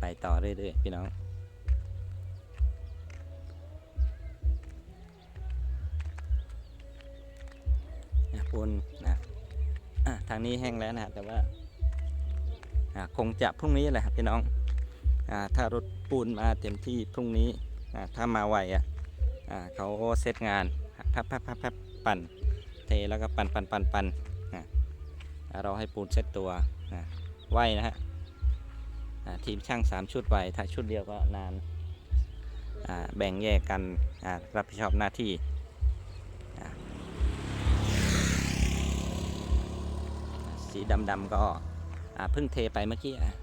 ไปต่อเรื่อยๆพี่น้องอะปูนนะะทางนี้แห้งแล้วนะแต่ว่าคงจะพรุ่งนี้แหละครับพี่น้องอถ้ารถปูนมาเต็มที่พรุ่งนี้ถ้ามาไวอะอ่าเขาเซตงานพับพับพับพับปั่นเทแล้วก็ปั่นปั่นปั่นปั่นเราให้ปูนเซตตัวนะไวนะฮะ ทีมช่าง 3 ชุดไว้ถ้าชุดเดียวก็นานแบ่งแยกกันรับผิดชอบหน้าที่สีดำๆก็เพิ่งเทไปเมื่อกี้นะ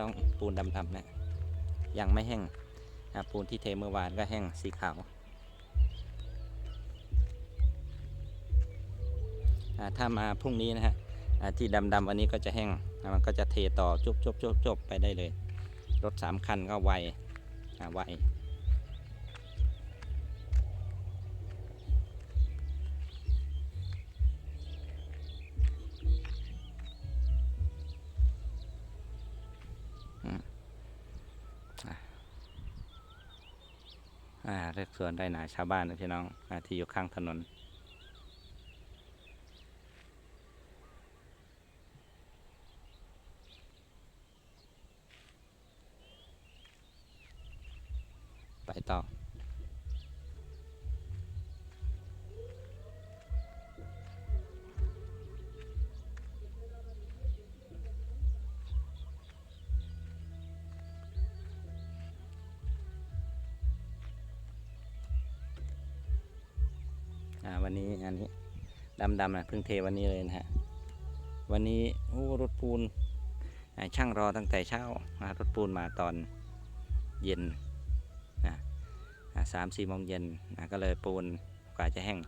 ต้องปูนดำๆนะยังไม่แห้งปูนที่เทเมื่อวานก็แห้งสีขาวถ้ามาพรุ่งนี้นะฮะที่ดำๆอันนี้ก็จะแห้ง มันก็จะเทต่อจบจบจบจบไปได้เลย รถสามคันก็ไวไวอือะอ่าเรียกสวนได้หนาชาวบ้านนะพี่น้องที่อยู่ข้างถนน อ่าวันนี้อันนี้ดำดำๆนะเพิ่งเทวันนี้เลยนะฮะวันนี้โอ้รถปูนช่างรอตั้งแต่เช้ารถปูนมาตอนเย็นสามสี่โมงเย็นนะก็เลยปูนกว่าจะแห้ง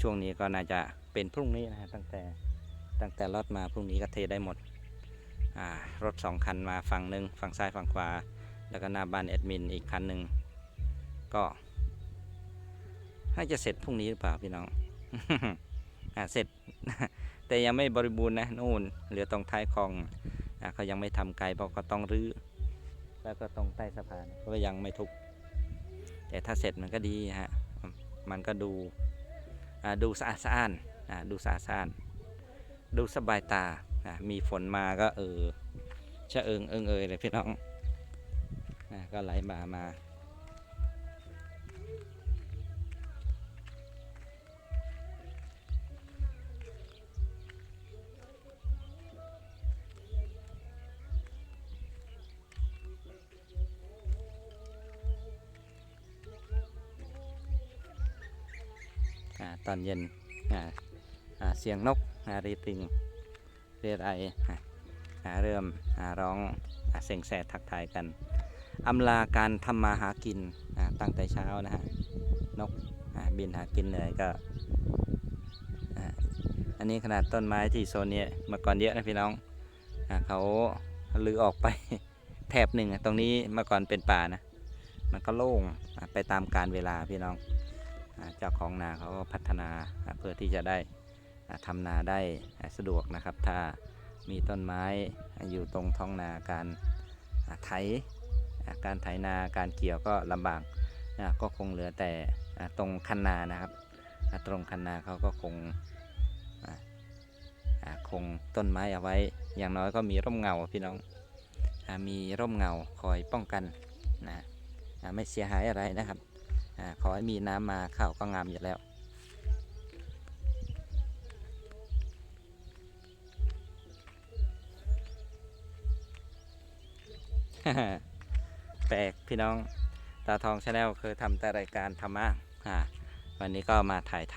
ช่วงนี้ก็น่าจะเป็นพรุ่งนี้นะฮะตั้งแต่ตั้งแต่รถมาพรุ่งนี้ก็เทได้หมดรถสองคันมาฝั่งหนึ่งฝั่งซ้ายฝั่งขวา แล้วก็หน้าบ้านแอดมินอีกคันหนึ่งก็ น่าจะเสร็จพรุ่งนี้หรือเปล่าพี่น้องอ่าเสร็จ แต่ยังไม่บริบูรณ์นะนู่นเหลือตรงท้ายคลองอ่าเขายังไม่ทำไกลเพราะก็ต้องรื้อแล้วก็ตรงใต้สะพานก็ยังไม่ทุกแต่ถ้าเสร็จมันก็ดีฮะมันก็ดูอ่าดูสะอาดสะอ้านอ่าดูสะอาดสะอ้านดูสบายตาอ่ามีฝนมาก็เออชะเอิงเอิงเอยเลยพี่น้องอ่าก็ไหลบ่ามา ตอนเย็นเสียงนกรีปริงเรียไรอ่าอ่าเริ่มร้องเสียงแสดทักทายกันอำลาการทำมาหากินตั้งแต่เช้านะฮะนกบินหากินเหนื่อยก็อันนี้ขนาดต้นไม้ที่โซนนี้เมื่อก่อนเยอะนะพี่น้องเขาลือออกไปแถบหนึ่งตรงนี้เมื่อก่อนเป็นป่านะ มันก็โล่งไปตามการเวลาพี่น้อง เจ้าของนาเขาก็พัฒนาเพื่อที่จะได้อ่าทำนาได้สะดวกนะครับ ถ้ามีต้นไม้อยู่ตรงท้องนาการไถการไถนาการเกี่ยวก็ลำบากก็คงเหลือแต่ตรงคันนานะครับ ตรงคันนาเขาก็คงคงต้นไม้เอาไว้ อย่างน้อยก็มีร่มเงาพี่น้องมีร่มเงาคอยป้องกันนะไม่เสียหายอะไรนะครับ ขอให้มีน้ำมาข้าวก็งามอยู่แล้วแปลกพี่น้องตาทองชาแนลเคยทำแต่รายการธรรมะวันนี้ก็มาถ่ายท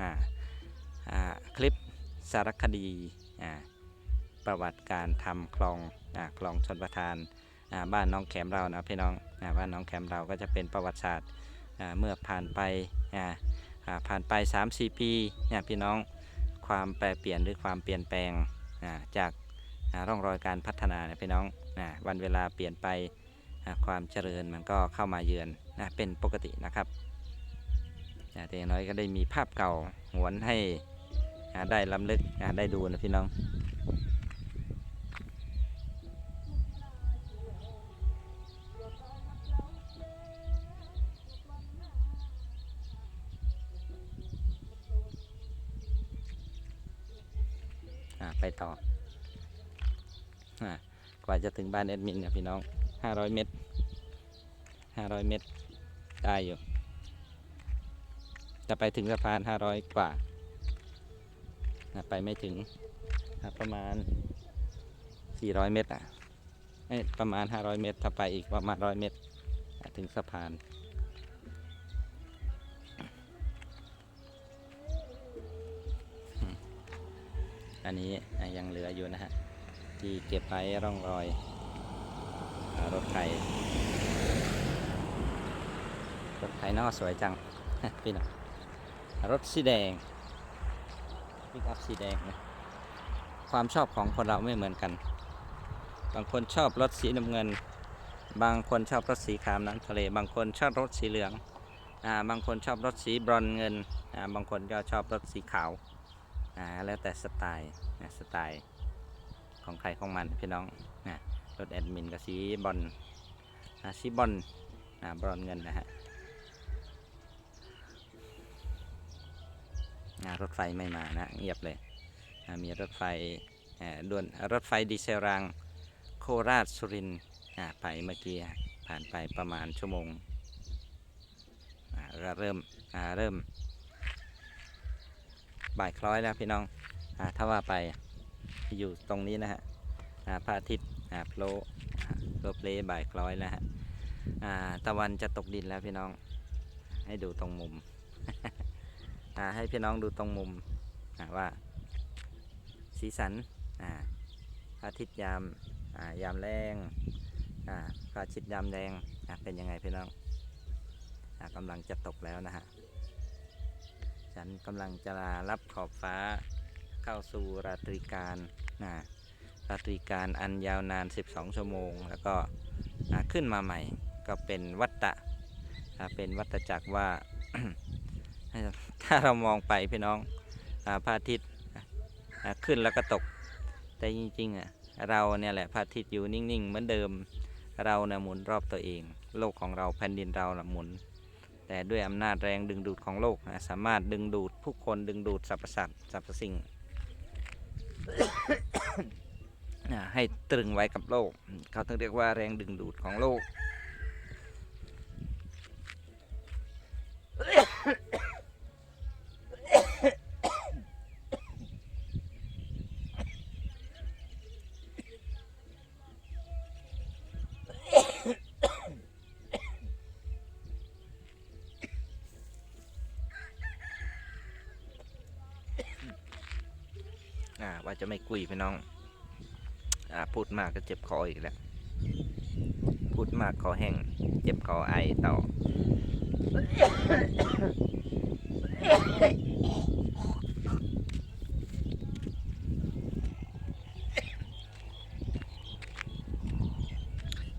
ำคลิปสารคดีประวัติการทำคลองอคลองชนประทานบ้านน้องแขมเรานะพี่น้องอบ้านน้องแขมเราก็จะเป็นประวัติศาสตร์ เมื่อผ่านไปผ่านไป 3-4 ปีเนี่ยพี่น้องความแปรเปลี่ยนหรือความเปลี่ยนแปลงจากร่องรอยการพัฒนาเนี่ยพี่น้องวันเวลาเปลี่ยนไปความเจริญมันก็เข้ามาเยือนนะเป็นปกตินะครับอ่าแต่อย่างน้อยก็ได้มีภาพเก่าหวนให้ได้ล้ำลึกได้ดูนะพี่น้อง ไปต่อกว่าจะถึงบ้านแอดมินเนี่ยพี่น้อง500เมตร500เมตร ได้อยู่ จะไปถึงสะพาน500กว่า ไปไม่ถึง ประมาณ400เมตรอะประมาณ500เมตร ถ้าไปอีกประมาณ100เมตร ถึงสะพาน นนี้ยังเหลืออยู่นะฮะ ที่เก็บไว้ร่องรอยรถไถรถไถนอกสวยจังพี่น้องรถสีแดงปิกอัพสีแดงนะความชอบของคนเราไม่เหมือนกัน บางคนชอบรถสีน้ำเงิน บางคนชอบรถสีขาวน้ำทะเล บางคนชอบรถสีเหลือง อ่า บางคนชอบรถสีบรอนเงิน อ่า บางคนก็ชอบรถสีขาว่าแล้วแต่สไตล์นะสไตล์ของใครของมันพี่น้องนะรถแอดมินกับสีบอลอ่าสีบอลอ่าบอนซ์เงินนะฮะอ่ารถไฟไม่มานะเงียบเลยอ่ามีรถไฟด่วนรถไฟดีเซลรางโคราชสุรินทร์ไปเมื่อกี้ผ่านไปประมาณชั่วโมงก็เริ่มเริ่ม บ่ายคล้อยแล้วพี่น้องอถ้าว่าไปอยู่ตรงนี้นะฮะพระอาทิตย์โผล่โผล่เพลบ่ายคล้อยแล้วฮะตะวันจะตกดินแล้วพี่น้อง ให้ดูตรงมุมให้พี่น้องดูตรงมุมว่า สีสันพระอาทิตย์ยามยามแรงพระอาทิตย์ยามแดงเป็นยังไงพี่น้องกำลังจะตกแล้วนะฮะ ฉันกำลังจะลารับขอบฟ้าเข้าสู่ราตรีการนะราตรีการอันยาวนาน 12 ชั่วโมง แล้วก็ขึ้นมาใหม่ ก็เป็นวัตตะเป็นวัตจักรว่า ถ้าเรามองไปพี่น้องอพระอาทิตย์ขึ้นแล้วก็ตก แต่จริงๆอะเราเนี่ยแหละพระอาทิตย์อยู่นิ่งๆ เหมือนเดิม เราเนี่ยหมุนรอบตัวเอง โลกของเราแผ่นดินเราหมุน แต่ด้วยอำนาจแรงดึงดูดของโลกนะสามารถดึงดูดผู้คนดึงดูดสรรพสัตว์สรรพสิ่งให้ตรึงไว้กับโลก เขาถึงเรียกว่าแรงดึงดูดของโลก อ่าว่าจะไม่กุยพี่น้อง อ่าพูดมากก็เจ็บคออีกแล้ว พูดมากคอแห้ง เจ็บคอไอต่อ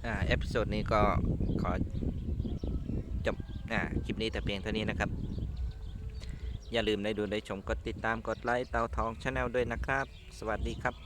อ่าเอพิโซดนี้ก็ขอจบอ่าคลิปนี้แต่เพียงเท่านี้นะครับ อย่าลืมได้ดูได้ชมกดติดตามกดไลค์เตาทองชาแนลด้วยนะครับ สวัสดีครับ